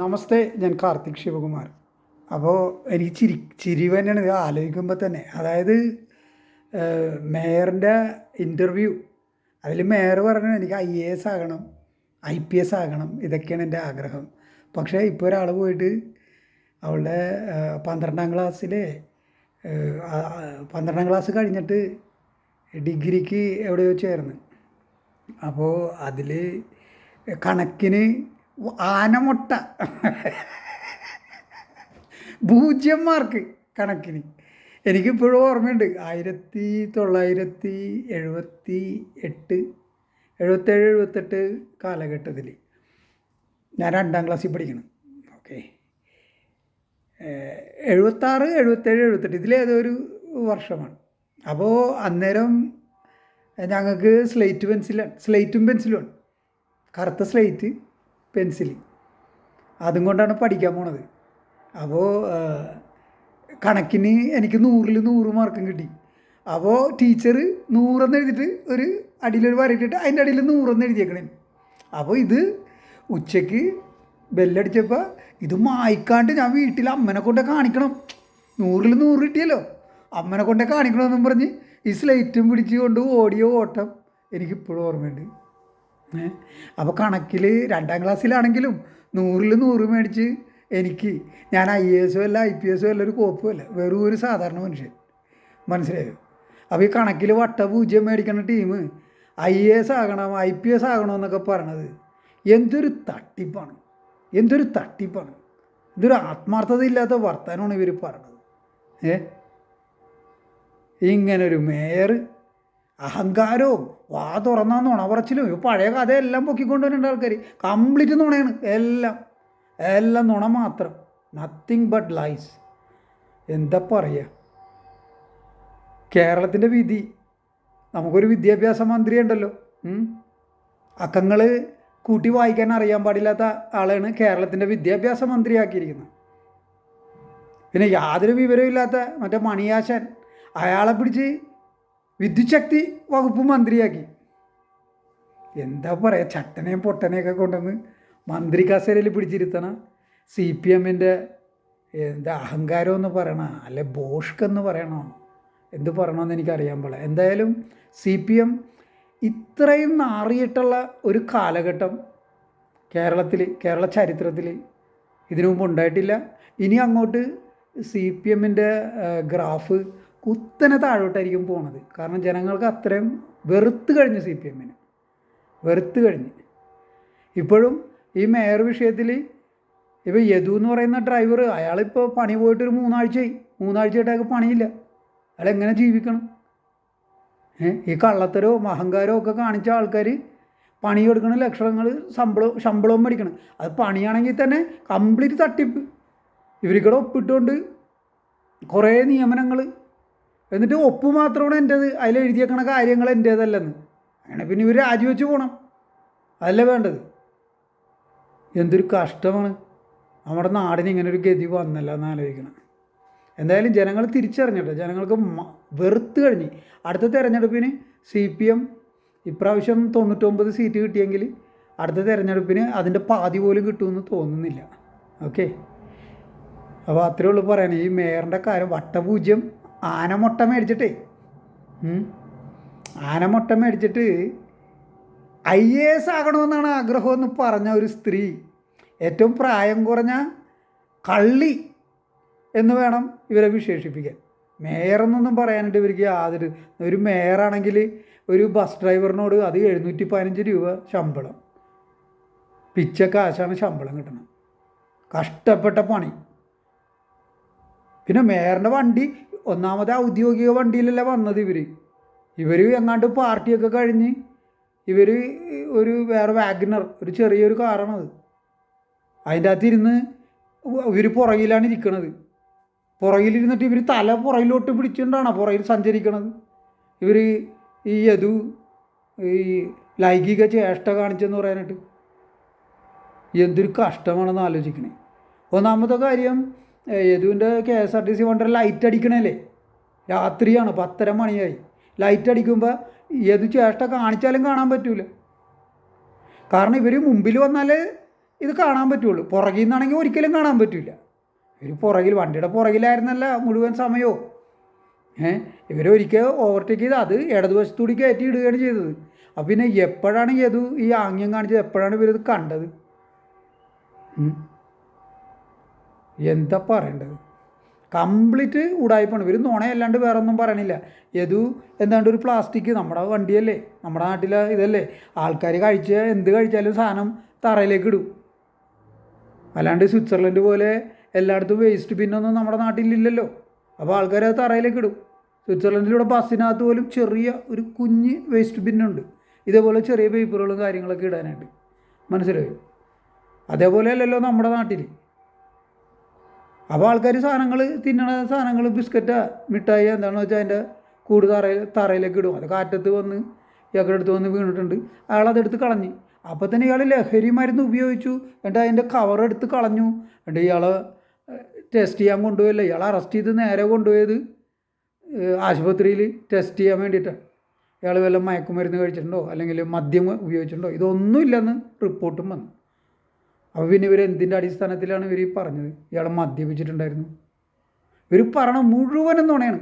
നമസ്തേ ഞാൻ കാർത്തിക് ശിവകുമാർ. അപ്പോൾ എനിക്ക് ചിരി ചിരി തന്നെയാണ് ഇത് ആലോചിക്കുമ്പോൾ തന്നെ. അതായത് മേയറിന്റെ ഇന്റർവ്യൂ അതിൽ മേയർ പറഞ്ഞു എനിക്ക് ഐ എ എസ് ആകണം ഐ പി എസ് ആകണം ഇതൊക്കെയാണ് എന്റെ ആഗ്രഹം. പക്ഷേ ഇപ്പോൾ ഒരാൾ പോയിട്ട് അവളുടെ പന്ത്രണ്ടാം ക്ലാസ്സിലെ പന്ത്രണ്ടാം ക്ലാസ് കഴിഞ്ഞിട്ട് ഡിഗ്രിക്ക് എവിടെയോ ചേർന്ന്. അപ്പോൾ അതിൽ കണക്കിന് ആനമുട്ട. പൂജ്യം മാർക്ക് കണക്കിന്. എനിക്കിപ്പോഴും ഓർമ്മയുണ്ട്. ആയിരത്തി തൊള്ളായിരത്തി എഴുപത്തി എട്ട് എഴുപത്തേഴ് എഴുപത്തെട്ട് കാലഘട്ടത്തിൽ ഞാൻ രണ്ടാം ക്ലാസ്സിൽ പഠിക്കണം. ഓക്കെ. എഴുപത്താറ് എഴുപത്തേഴ് എഴുപത്തെട്ട് ഇതിലേതോ ഒരു വർഷമാണ്. അപ്പോൾ അന്നേരം ഞങ്ങൾക്ക് സ്ലേറ്റ് പെൻസിലാണ് സ്ലേറ്റും പെൻസിലുമാണ്. കറുത്ത സ്ലേറ്റ്. പെൻസിൽ അതും കൊണ്ടാണ് പഠിക്കാൻ പോണത്. അപ്പോൾ കണക്കിന് എനിക്ക് നൂറിൽ നൂറ് മാർക്കും കിട്ടി. അപ്പോൾ ടീച്ചർ നൂറെന്ന് എഴുതിയിട്ട് ഒരു അടിയിലൊരു വരയിട്ടിട്ട് അതിന്റെ അടിയിൽ നൂറെന്ന് എഴുതിയേക്കണേ. അപ്പോൾ ഇത് ഉച്ചയ്ക്ക് ബെല്ലടിച്ചപ്പോൾ ഇത് മായ്ക്കാണ്ട് ഞാൻ വീട്ടിൽ അമ്മനെ കൊണ്ട് കാണിക്കണം. നൂറിൽ നൂറ് കിട്ടിയല്ലോ. അമ്മനെ കൊണ്ട് കാണിക്കണമെന്നും പറഞ്ഞ് ഈ സ്ലൈറ്റും പിടിച്ച് കൊണ്ട് ഓടിയ ഓട്ടം എനിക്കിപ്പോഴും ഓർമ്മയുണ്ട്. അപ്പോൾ കണക്കിൽ രണ്ടാം ക്ലാസ്സിലാണെങ്കിലും നൂറിൽ നൂറ് മേടിച്ച് എനിക്ക് ഞാൻ ഐ എ എസ് അല്ല ഐ പി എസ് അല്ല ഒരു കോപ്പും അല്ല വെറും ഒരു സാധാരണ മനുഷ്യൻ. മനസ്സിലായോ? അപ്പോൾ ഈ കണക്കിൽ വട്ട പൂജ്യം മേടിക്കുന്ന ടീം ഐ എ എസ് ആകണം ഐ പി എസ് ആകണം എന്നൊക്കെ പറയണത് എന്തൊരു തട്ടിപ്പാണ്. എന്തൊരു തട്ടിപ്പാണ്. ഇതൊരു ആത്മാർത്ഥത ഇല്ലാത്ത വർത്തമാനമാണ് ഇവർ പറഞ്ഞത് ഏ? ഇങ്ങനൊരു മേയർ അഹങ്കാരവും വാ തുറന്നാന്ന് നുണ പറച്ചിലും ഈ പഴയ കഥയെല്ലാം പൊക്കിക്കൊണ്ടുവരേണ്ട ആൾക്കാർ കംപ്ലീറ്റ് നുണയാണ്. എല്ലാം. എല്ലാം നുണ മാത്രം. നത്തിങ് ബട്ട് ലൈസ് എന്താ പറയുക കേരളത്തിന്റെ വിധി. നമുക്കൊരു വിദ്യാഭ്യാസ മന്ത്രി ഉണ്ടല്ലോ. അക്കങ്ങൾ കൂട്ടി വായിക്കാൻ അറിയാൻ പാടില്ലാത്ത ആളാണ് കേരളത്തിന്റെ വിദ്യാഭ്യാസ മന്ത്രിയാക്കിയിരിക്കുന്നത്. പിന്നെ യാതൊരു വിവരവും ഇല്ലാത്ത മറ്റേ മണിയാശൻ. അയാളെ പിടിച്ച് വിദ്യുച്ഛക്തി വകുപ്പ് മന്ത്രിയാക്കി. എന്താ പറയുക ചട്ടനെയും പൊട്ടനെയൊക്കെ കൊണ്ടുവന്ന് മന്ത്രി കസേരയിൽ പിടിച്ചിരുത്തണ സി പി എമ്മിന്റെ എന്താ അഹങ്കാരം എന്ന് പറയണ അല്ലെ ബോഷ്കെന്ന് പറയണോ എന്ത് പറയണമെന്ന് എനിക്കറിയാൻ പാടില്ല. എന്തായാലും സി പി എം ഇത്രയും നാറിയിട്ടുള്ള ഒരു കാലഘട്ടം കേരളത്തിൽ കേരള ചരിത്രത്തിൽ ഇതിനു മുമ്പ് ഉണ്ടായിട്ടില്ല. ഇനി അങ്ങോട്ട് സി പി എമ്മിന്റെ ഗ്രാഫ് കുത്തനെ താഴോട്ടായിരിക്കും പോണത്. കാരണം ജനങ്ങൾക്ക് അത്രയും വെറുത്ത് കഴിഞ്ഞു സി പി എമ്മിന്. വെറുത്ത് കഴിഞ്ഞ്. ഇപ്പോഴും ഈ മേയർ വിഷയത്തിൽ ഇപ്പോൾ യദു എന്ന് പറയുന്ന ഡ്രൈവർ അയാളിപ്പോൾ പണി പോയിട്ട് ഒരു മൂന്നാഴ്ചയായി. മൂന്നാഴ്ചയായിട്ടൊക്കെ പണിയില്ല. അയാൾ എങ്ങനെ ജീവിക്കണം ഈ കള്ളത്തരോ അഹങ്കാരവും ഒക്കെ കാണിച്ച ആൾക്കാർ പണിയെടുക്കണ ലക്ഷണങ്ങൾ ശമ്പളം ശമ്പളവും മേടിക്കണം. അത് പണിയാണെങ്കിൽ തന്നെ കംപ്ലീറ്റ് തട്ടിപ്പ്. ഇവർക്കിടെ ഒപ്പിട്ടുകൊണ്ട് കുറേ നിയമനങ്ങൾ എന്നിട്ട് ഒപ്പ് മാത്രമാണ് എന്റേത്. അതിൽ എഴുതിയേക്കണ കാര്യങ്ങൾ എന്റേതല്ലെന്ന്. അങ്ങനെ പിന്നെ ഇവർ രാജിവെച്ച് പോകണം അതല്ലേ വേണ്ടത്? എന്തൊരു കഷ്ടമാണ്. നമ്മുടെ നാടിന് ഇങ്ങനെ ഒരു ഗതി വന്നല്ല എന്ന് ആലോചിക്കണം. എന്തായാലും ജനങ്ങൾ തിരിച്ചറിഞ്ഞിട്ട് ജനങ്ങൾക്ക് വെറുത്ത് കഴിഞ്ഞ്. അടുത്ത തെരഞ്ഞെടുപ്പിന് സി പി എം ഇപ്രാവശ്യം തൊണ്ണൂറ്റൊമ്പത് സീറ്റ് കിട്ടിയെങ്കിൽ അടുത്ത തെരഞ്ഞെടുപ്പിന് അതിന്റെ പാതി പോലും കിട്ടുമെന്ന് തോന്നുന്നില്ല. ഓക്കെ? അപ്പോൾ അത്രയേ ഉള്ളൂ പറയാൻ ഈ മേയറിന്റെ കാര്യം വട്ടപൂജ്യം ആനമുട്ട മേടിച്ചിട്ടേ. ആനമൊട്ട മേടിച്ചിട്ട് ഐ എ എസ് ആകണമെന്നാണ് ആഗ്രഹമെന്ന് പറഞ്ഞ ഒരു സ്ത്രീ ഏറ്റവും പ്രായം കുറഞ്ഞ കള്ളി എന്ന് വേണം ഇവരെ വിശേഷിപ്പിക്കാൻ. മേയറെന്നൊന്നും പറയാനായിട്ട് ഇവർക്ക് യാതൊരു ഒരു മേയറാണെങ്കിൽ ഒരു ബസ് ഡ്രൈവറിനോട് അത് എഴുന്നൂറ്റി പതിനഞ്ച് രൂപ ശമ്പളം. പിച്ച കാശാണ് ശമ്പളം കിട്ടണം കഷ്ടപ്പെട്ട പണി. പിന്നെ മേയറിന്റെ വണ്ടി ഒന്നാമത് ഔദ്യോഗിക വണ്ടിയിലല്ല വന്നത് ഇവർ ഇവർ എങ്ങാണ്ട് പാർട്ടിയൊക്കെ കഴിഞ്ഞ് ഇവർ ഒരു വേറെ വാഗ്നർ ഒരു ചെറിയൊരു കാറാണത് അതിന്റെ അകത്ത് ഇരുന്ന് ഇവർ പുറകിലാണ് ഇരിക്കണത്. പുറകിലിരുന്നിട്ട് ഇവർ തല പുറകിലോട്ട് പിടിച്ചുകൊണ്ടാണ് പുറകിൽ സഞ്ചരിക്കണത്. ഇവർ ഈ യദു ഈ ലൈംഗിക ചേഷ്ട കാണിച്ചെന്ന് പറയാനായിട്ട് എന്തൊരു കഷ്ടമാണെന്ന് ആലോചിക്കണേ. ഒന്നാമത്തെ കാര്യം യദുവിന്റെ K S R T C വണ്ടി ലൈറ്റ് അടിക്കണല്ലേ? രാത്രിയാണ് പത്തര മണിയായി. ലൈറ്റ് അടിക്കുമ്പോൾ യദു ചേഷ്ട കാണിച്ചാലും കാണാൻ പറ്റൂല. കാരണം ഇവർ മുമ്പിൽ വന്നാൽ ഇത് കാണാൻ പറ്റുള്ളൂ. പുറകിൽ നിന്നാണെങ്കിൽ ഒരിക്കലും കാണാൻ പറ്റില്ല ഇവർ പുറകിൽ വണ്ടിയുടെ പുറകിലായിരുന്നല്ല മുഴുവൻ സമയവും ഏഹ് ഇവരൊരിക്കൽ ഓവർടേക്ക് ചെയ്ത് അത് ഇടതുവശത്തൂടി കയറ്റി ഇടുകയാണ് ചെയ്തത്. അപ്പം പിന്നെ എപ്പോഴാണ് യദു ഈ ആംഗ്യം കാണിച്ചത്? എപ്പോഴാണ് ഇവരിത് കണ്ടത്. എന്താ പറയേണ്ടത്? കംപ്ലീറ്റ് ഉടായ്പാണ് ഇവർ നുണയല്ലാണ്ട് വേറെ ഒന്നും പറയണില്ല. ഏതു എന്താണ്ട് ഒരു പ്ലാസ്റ്റിക്? നമ്മുടെ വണ്ടിയല്ലേ. നമ്മുടെ നാട്ടിലെ ഇതല്ലേ. ആൾക്കാർ കഴിച്ച എന്ത് കഴിച്ചാലും സാധനം തറയിലേക്ക് ഇടും. അല്ലാണ്ട് സ്വിറ്റ്സർലൻഡ് പോലെ എല്ലായിടത്തും വേസ്റ്റ് ബിന്നൊന്നും നമ്മുടെ നാട്ടിലില്ലല്ലോ. അപ്പോൾ ആൾക്കാർ അത് തറയിലേക്ക് ഇടും. സ്വിറ്റ്സർലൻഡിലൂടെ ബസ്സിനകത്ത് പോലും ചെറിയ ഒരു കുഞ്ഞ് വേസ്റ്റ് ബിന്നുണ്ട് ഇതേപോലെ ചെറിയ പേപ്പറുകളും കാര്യങ്ങളൊക്കെ ഇടാനായിട്ട്. മനസ്സിലായോ? അതേപോലെ അല്ലല്ലോ നമ്മുടെ നാട്ടിൽ അപ്പോൾ ആൾക്കാർ സാധനങ്ങൾ തിന്നണ സാധനങ്ങൾ ബിസ്ക്കറ്റാ മിഠായി എന്താണെന്ന് വെച്ചാൽ അതിന്റെ കൂട് തറയിൽ തറയിലേക്ക് ഇടും. അത് കാറ്റത്ത് വന്ന് ഇയാളുടെ അടുത്ത് വന്ന് വീണിട്ടുണ്ട്. അയാൾ അതെടുത്ത് കളഞ്ഞ്. അപ്പോൾ തന്നെ ഇയാൾ ലഹരി മരുന്ന് ഉപയോഗിച്ചു. എന്നിട്ട് അതിന്റെ കവർ എടുത്ത് കളഞ്ഞു. എന്നിട്ട് ഇയാൾ ടെസ്റ്റ് ചെയ്യാൻ കൊണ്ടുപോയില്ല? ഇയാൾ അറസ്റ്റ് ചെയ്ത് നേരെ കൊണ്ടുപോയത് ആശുപത്രിയിൽ ടെസ്റ്റ് ചെയ്യാൻ വേണ്ടിയിട്ടാണ് ഇയാൾ വല്ല മയക്കുമരുന്ന് കഴിച്ചിട്ടുണ്ടോ? അല്ലെങ്കിൽ മദ്യം ഉപയോഗിച്ചിട്ടുണ്ടോ? ഇതൊന്നുമില്ലെന്ന് റിപ്പോർട്ടും വന്നു. അപ്പോൾ പിന്നെ ഇവർ എന്തിന്റെ അടിസ്ഥാനത്തിലാണ് ഇവർ ഈ പറഞ്ഞത്? ഇയാൾ മദ്യപിച്ചിട്ടുണ്ടായിരുന്നു. ഇവർ പറയണ മുഴുവനും നുണയാണ്.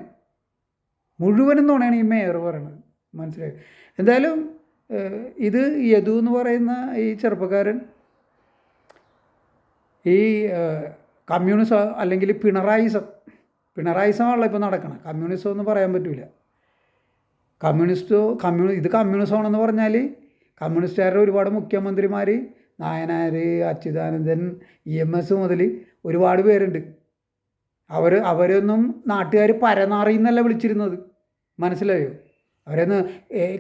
മുഴുവനും നുണയാണ് ഈ മേയർ പറയണത്. മനസ്സിലായി? എന്തായാലും ഇത് യദു എന്ന് പറയുന്ന ഈ ചെറുപ്പക്കാരൻ ഈ കമ്മ്യൂണിസം അല്ലെങ്കിൽ പിണറായിസം പിണറായിസമാണല്ലോ ഇപ്പോൾ നടക്കണം. കമ്മ്യൂണിസം എന്ന് പറയാൻ പറ്റില്ല കമ്മ്യൂണിസ്റ്റോ കമ്മ്യൂണി ഇത് കമ്മ്യൂണിസമാണെന്ന് പറഞ്ഞാൽ കമ്മ്യൂണിസ്റ്റുകാരുടെ ഒരുപാട് മുഖ്യമന്ത്രിമാർ Nayanar Achuthanandan E M S മുതൽ ഒരുപാട് പേരുണ്ട്. അവർ അവരൊന്നും നാട്ടുകാർ പരനാറി എന്നല്ല വിളിച്ചിരുന്നത്. മനസ്സിലായോ? അവരൊന്ന്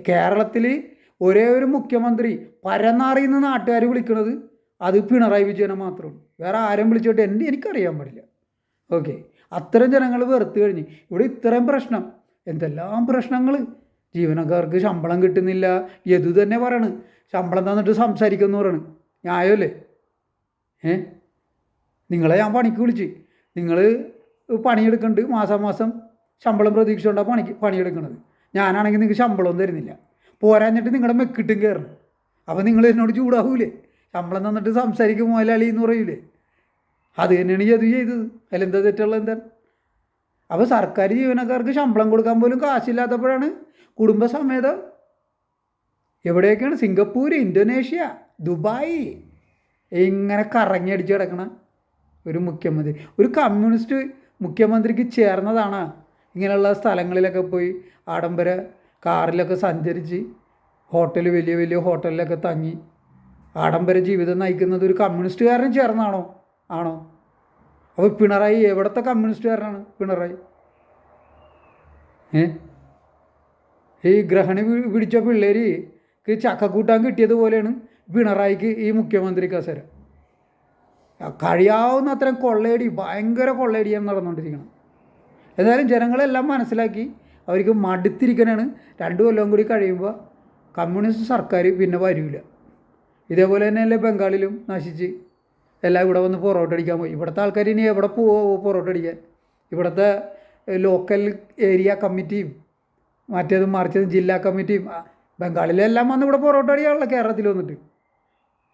കേരളത്തിൽ ഒരേ ഒരു മുഖ്യമന്ത്രി പരനാറി എന്ന് നാട്ടുകാർ വിളിക്കുന്നത് അത് പിണറായി വിജയനെ മാത്രമാണ് വേറെ ആരും വിളിച്ചോട്ട് എന്റെ എനിക്കറിയാൻ പാടില്ല. ഓക്കെ. അത്തരം ജനങ്ങൾ വെറുത്ത് കഴിഞ്ഞ്. ഇവിടെ ഇത്രയും പ്രശ്നം. എന്തെല്ലാം പ്രശ്നങ്ങൾ ജീവനക്കാർക്ക് ശമ്പളം കിട്ടുന്നില്ല. യദു തന്നെ പറയണ്? ശമ്പളം തന്നിട്ട് സംസാരിക്കുമെന്ന് പറയണ്. ന്യായമല്ലേ ഏ? നിങ്ങളെ ഞാൻ പണിക്ക് വിളിച്ച്. നിങ്ങൾ പണിയെടുക്കുന്നുണ്ട് മാസം മാസം ശമ്പളം പ്രതീക്ഷിച്ചുകൊണ്ടാണ് കൊണ്ടാണ് പണിക്ക് പണിയെടുക്കുന്നത് ഞാനാണെങ്കിൽ നിങ്ങൾക്ക് ശമ്പളം തരുന്നില്ല. പോരാഞ്ഞിട്ട് നിങ്ങളുടെ മെക്കിട്ടും കയറണം അപ്പോൾ നിങ്ങൾ എന്നോട് ചൂടാവൂലേ? ശമ്പളം തന്നിട്ട് സംസാരിക്കും മുതലാളി എന്ന് പറയൂലേ? അത് തന്നെയാണ് ഈ അത് ചെയ്തത്. അതിലെന്താ തെറ്റുള്ളത് എന്താണ് അപ്പോൾ സർക്കാർ ജീവനക്കാർക്ക് ശമ്പളം കൊടുക്കാൻ പോലും കാശില്ലാത്തപ്പോഴാണ് കുടുംബസമേതം എവിടെയൊക്കെയാണ്? സിംഗപ്പൂർ ഇന്തോനേഷ്യ ദുബായ് ഇങ്ങനെ കറങ്ങിയടിച്ച് കിടക്കണ ഒരു മുഖ്യമന്ത്രി. ഒരു കമ്മ്യൂണിസ്റ്റ് മുഖ്യമന്ത്രിക്ക് ചേർന്നതാണ് ഇങ്ങനെയുള്ള സ്ഥലങ്ങളിലൊക്കെ പോയി ആഡംബര കാറിലൊക്കെ സഞ്ചരിച്ച് ഹോട്ടൽ വലിയ വലിയ ഹോട്ടലിലൊക്കെ തങ്ങി ആഡംബര ജീവിതം നയിക്കുന്നത് ഒരു കമ്മ്യൂണിസ്റ്റുകാരനും ചേർന്നാണോ? ആണോ? അപ്പോൾ പിണറായി എവിടുത്തെ കമ്മ്യൂണിസ്റ്റുകാരനാണ് പിണറായി? ഏ? ഈ ഗ്രഹണി പിടിച്ച പിള്ളേർക്ക് ചക്കക്കൂട്ടാൻ കിട്ടിയതുപോലെയാണ് പിണറായിക്ക് ഈ മുഖ്യമന്ത്രി കസര. കഴിയാവുന്ന അത്രയും കൊള്ളയടി ഭയങ്കര കൊള്ളയടിയാണ് നടന്നുകൊണ്ടിരിക്കണം എന്തായാലും ജനങ്ങളെല്ലാം മനസ്സിലാക്കി അവർക്ക് മടുത്തിരിക്കാനാണ് രണ്ട് കൊല്ലം കൂടി കഴിയുമ്പോൾ കമ്മ്യൂണിസ്റ്റ് സർക്കാർ പിന്നെ വരില്ല ഇതേപോലെ തന്നെയല്ലേ ബംഗാളിലും നശിച്ച്. എല്ലാം ഇവിടെ വന്ന് പൊറോട്ട അടിക്കാൻ പോയി. ഇവിടുത്തെ ആൾക്കാർ ഇനി എവിടെ പോവോ പൊറോട്ട അടിക്കാൻ? ഇവിടുത്തെ ലോക്കൽ ഏരിയ കമ്മിറ്റിയും മറ്റേതും മറിച്ചതും ജില്ലാ കമ്മിറ്റിയും ബംഗാളിലെല്ലാം വന്ന് ഇവിടെ പൊറോട്ട അടിക്കാനുള്ള കേരളത്തിൽ വന്നിട്ട്.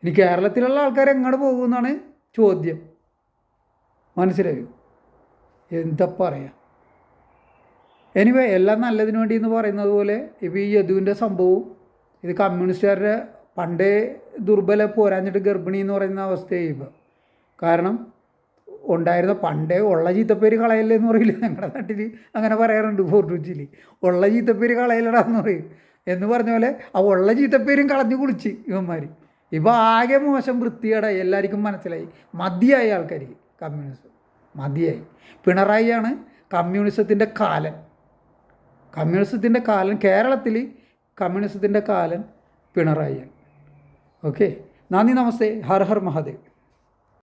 ഇനി കേരളത്തിലുള്ള ആൾക്കാർ എങ്ങോട്ട് പോകുമെന്നാണ് ചോദ്യം. മനസ്സിലായോ? എന്താ പറയാ? എനിവേ എല്ലാം നല്ലതിന് വേണ്ടി എന്ന് പറയുന്നത് പോലെ ഇപ്പോൾ ഈ യദുവിന്റെ സംഭവവും ഇത് കമ്മ്യൂണിസ്റ്റുകാരുടെ പണ്ടേ ദുർബല പോരാഞ്ഞിട്ട് ഗർഭിണി എന്ന് പറയുന്ന അവസ്ഥയായി ഇപ്പോൾ കാരണം ഉണ്ടായിരുന്ന പണ്ടേ ഉള്ള ചീത്തപ്പേര് കളയല്ലേ എന്ന് പറയില്ല? ഞങ്ങളുടെ നാട്ടിൽ അങ്ങനെ പറയാറുണ്ട് ഫോർട്ടുച്ചിയിൽ ഉള്ള ചീത്തപ്പേര് കളയലടാ എന്ന് പറയും. എന്ന് പറഞ്ഞ പോലെ ആ ഉള്ള ചീത്തപ്പേരും കളഞ്ഞു കുളിച്ച് ഇവന്മാർ ഇപ്പോൾ ആകെ മോശം വൃത്തിയുടെ എല്ലാവർക്കും മനസ്സിലായി. മതിയായി ആൾക്കാർക്ക് കമ്മ്യൂണിസം. മതിയായി. പിണറായിയാണ് കമ്മ്യൂണിസത്തിന്റെ കാലൻ. കമ്മ്യൂണിസത്തിന്റെ കാലൻ കേരളത്തിൽ കമ്മ്യൂണിസത്തിന്റെ കാലൻ പിണറായിയാണ്. ഓക്കെ? നന്ദി നമസ്തേ. ഹർ ഹർ മഹാദേവ്.